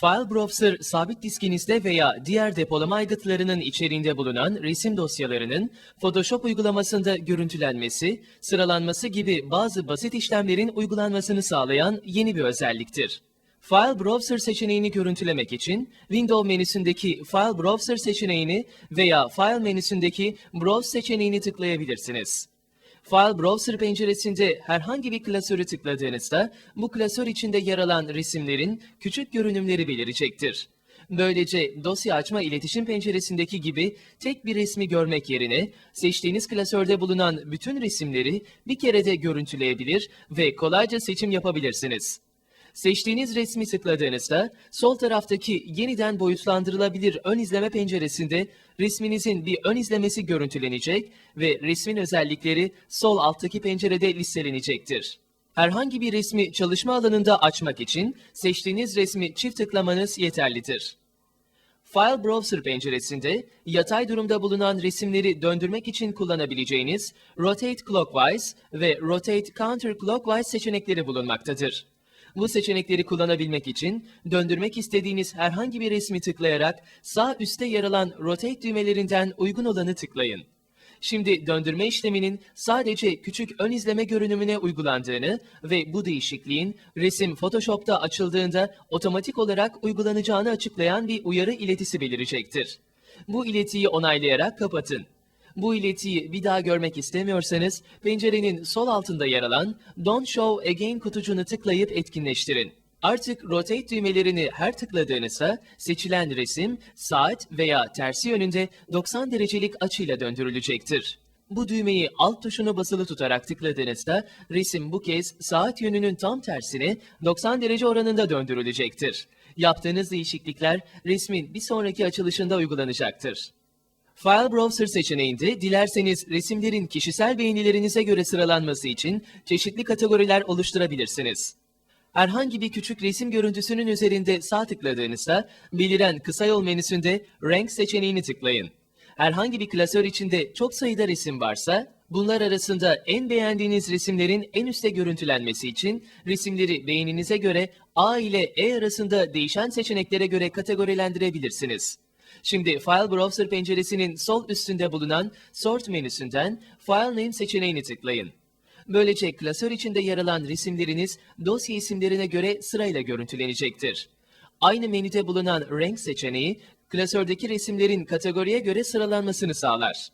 File Browser, sabit diskinizde veya diğer depolama aygıtlarının içeriğinde bulunan resim dosyalarının Photoshop uygulamasında görüntülenmesi, sıralanması gibi bazı basit işlemlerin uygulanmasını sağlayan yeni bir özelliktir. File Browser seçeneğini görüntülemek için Windows menüsündeki File Browser seçeneğini veya File menüsündeki Browse seçeneğini tıklayabilirsiniz. File Browser penceresinde herhangi bir klasörü tıkladığınızda bu klasör içinde yer alan resimlerin küçük görünümleri belirecektir. Böylece dosya açma iletişim penceresindeki gibi tek bir resmi görmek yerine seçtiğiniz klasörde bulunan bütün resimleri bir kerede görüntüleyebilir ve kolayca seçim yapabilirsiniz. Seçtiğiniz resmi tıkladığınızda sol taraftaki yeniden boyutlandırılabilir ön izleme penceresinde resminizin bir ön izlemesi görüntülenecek ve resmin özellikleri sol alttaki pencerede listelenecektir. Herhangi bir resmi çalışma alanında açmak için seçtiğiniz resmi çift tıklamanız yeterlidir. File Browser penceresinde yatay durumda bulunan resimleri döndürmek için kullanabileceğiniz Rotate Clockwise ve Rotate Counterclockwise seçenekleri bulunmaktadır. Bu seçenekleri kullanabilmek için döndürmek istediğiniz herhangi bir resmi tıklayarak sağ üstte yer alan Rotate düğmelerinden uygun olanı tıklayın. Şimdi döndürme işleminin sadece küçük ön izleme görünümüne uygulandığını ve bu değişikliğin resim Photoshop'ta açıldığında otomatik olarak uygulanacağını açıklayan bir uyarı iletisi belirecektir. Bu iletiyi onaylayarak kapatın. Bu iletiyi bir daha görmek istemiyorsanız pencerenin sol altında yer alan Don't Show Again kutucuğunu tıklayıp etkinleştirin. Artık rotate düğmelerini her tıkladığınızda seçilen resim saat veya tersi yönünde 90 derecelik açıyla döndürülecektir. Bu düğmeyi alt tuşunu basılı tutarak tıkladığınızda resim bu kez saat yönünün tam tersine 90 derece oranında döndürülecektir. Yaptığınız değişiklikler resmin bir sonraki açılışında uygulanacaktır. File Browser seçeneğinde dilerseniz resimlerin kişisel beğenilerinize göre sıralanması için çeşitli kategoriler oluşturabilirsiniz. Herhangi bir küçük resim görüntüsünün üzerinde sağ tıkladığınızda beliren kısa yol menüsünde Rank seçeneğini tıklayın. Herhangi bir klasör içinde çok sayıda resim varsa bunlar arasında en beğendiğiniz resimlerin en üste görüntülenmesi için resimleri beğeninize göre A ile E arasında değişen seçeneklere göre kategorilendirebilirsiniz. Şimdi File Browser penceresinin sol üstünde bulunan Sort menüsünden File Name seçeneğini tıklayın. Böylece klasör içinde yer alan resimleriniz dosya isimlerine göre sırayla görüntülenecektir. Aynı menüde bulunan Rank seçeneği klasördeki resimlerin kategoriye göre sıralanmasını sağlar.